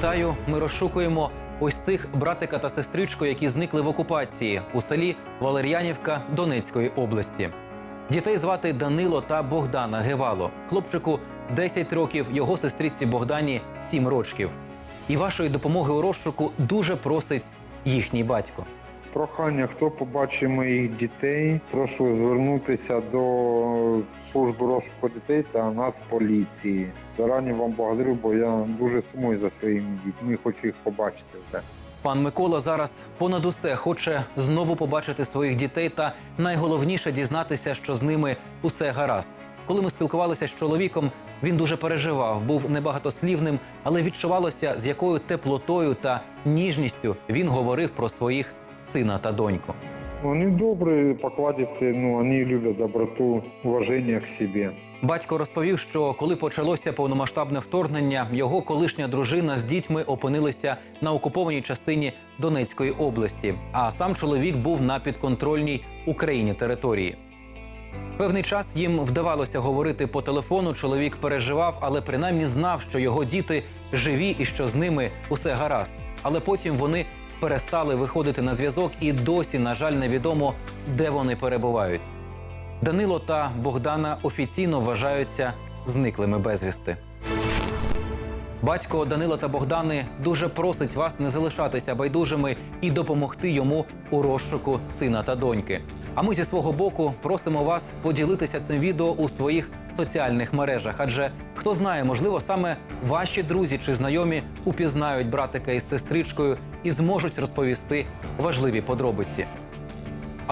Вітаю! Ми розшукуємо ось цих братика та сестричку, які зникли в окупації у селі Валер'янівка Донецької області. Дітей звати Данило та Богдана Гевало. Хлопчику 10 років, його сестриці Богдані 7 рочків. І вашої допомоги у розшуку дуже просить їхній батько. Прохання, хто побачить моїх дітей, прошу звернутися до служби розшуку дітей та нас поліції. Зарані вам благодарю, бо я дуже сумую за своїми дітьми, хочу їх побачити вже. Пан Микола зараз понад усе хоче знову побачити своїх дітей та найголовніше дізнатися, що з ними усе гаразд. Коли ми спілкувалися з чоловіком, він дуже переживав, був небагатослівним, але відчувалося, з якою теплотою та ніжністю він говорив про своїх сина та доньку. Вони добрі, покладисті, ну, вони люблять доброту, уваження к себе. Батько розповів, що коли почалося повномасштабне вторгнення, його колишня дружина з дітьми опинилися на окупованій частині Донецької області, а сам чоловік був на підконтрольній Україні території. Певний час їм вдавалося говорити по телефону. Чоловік переживав, але принаймні знав, що його діти живі і що з ними усе гаразд. Але потім вони перестали виходити на зв'язок, і досі, на жаль, невідомо, де вони перебувають. Данило та Богдана офіційно вважаються зниклими безвісти. Батько Данила та Богдани дуже просить вас не залишатися байдужими і допомогти йому у розшуку сина та доньки. А ми зі свого боку просимо вас поділитися цим відео у своїх соціальних мережах. Адже хто знає, можливо, саме ваші друзі чи знайомі упізнають братика із сестричкою і зможуть розповісти важливі подробиці.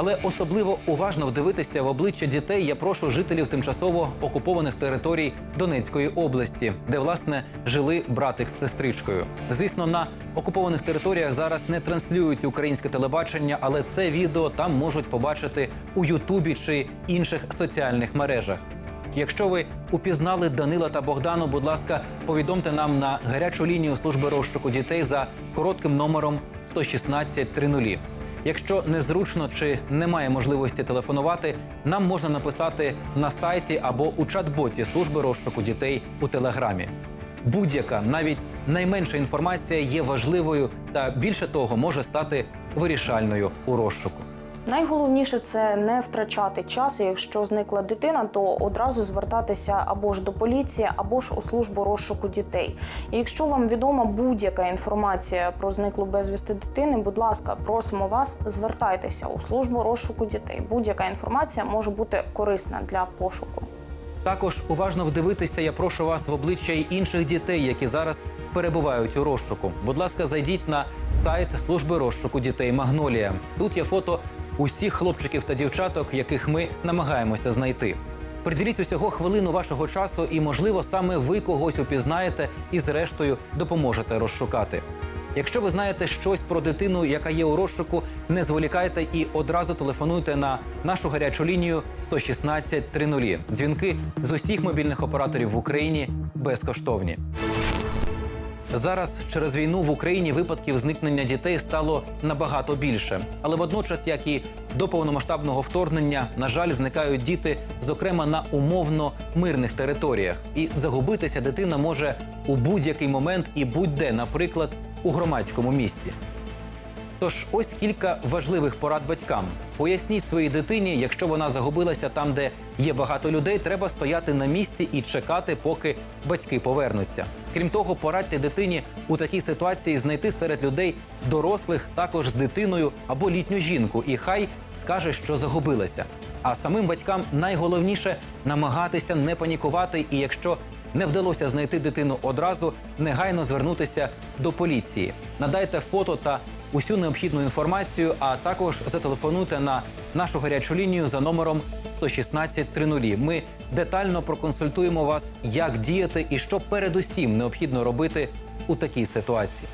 Але особливо уважно вдивитися в обличчя дітей я прошу жителів тимчасово окупованих територій Донецької області, де власне жили братик з сестричкою. Звісно, на окупованих територіях зараз не транслюють українське телебачення, але це відео там можуть побачити у Ютубі чи інших соціальних мережах. Якщо ви упізнали Данила та Богдану, будь ласка, повідомте нам на гарячу лінію служби розшуку дітей за коротким номером 116 30. Якщо незручно чи немає можливості телефонувати, нам можна написати на сайті або у чат-боті служби розшуку дітей у телеграмі. Будь-яка, навіть найменша інформація є важливою та більше того може стати вирішальною у розшуку. Найголовніше це не втрачати час. Якщо зникла дитина, то одразу звертатися або ж до поліції, або ж у службу розшуку дітей. І якщо вам відома будь-яка інформація про зниклу безвісти дитини, будь ласка, просимо вас, звертайтеся у службу розшуку дітей. Будь-яка інформація може бути корисна для пошуку. Також уважно вдивитися, я прошу вас в обличчя інших дітей, які зараз перебувають у розшуку. Будь ласка, зайдіть на сайт служби розшуку дітей Магнолія. Тут є фото усіх хлопчиків та дівчаток, яких ми намагаємося знайти. Приділіть усього хвилину вашого часу, і, можливо, саме ви когось упізнаєте і, зрештою, допоможете розшукати. Якщо ви знаєте щось про дитину, яка є у розшуку, не зволікайте і одразу телефонуйте на нашу гарячу лінію 116 30. Дзвінки з усіх мобільних операторів в Україні безкоштовні. Зараз через війну в Україні випадків зникнення дітей стало набагато більше, але водночас, як і до повномасштабного вторгнення, на жаль, зникають діти, зокрема на умовно мирних територіях, і загубитися дитина може у будь-який момент і будь-де, наприклад, у громадському місці. Тож ось кілька важливих порад батькам. Поясніть своїй дитині, якщо вона загубилася там, де є багато людей, треба стояти на місці і чекати, поки батьки повернуться. Крім того, порадьте дитині у такій ситуації знайти серед людей дорослих також з дитиною або літню жінку, і хай скаже, що загубилася. А самим батькам найголовніше намагатися не панікувати, і якщо не вдалося знайти дитину одразу, негайно звернутися до поліції. Надайте фото та усю необхідну інформацію, а також зателефонуйте на нашу гарячу лінію за номером 116 30. Ми детально проконсультуємо вас, як діяти і що передусім необхідно робити у такій ситуації.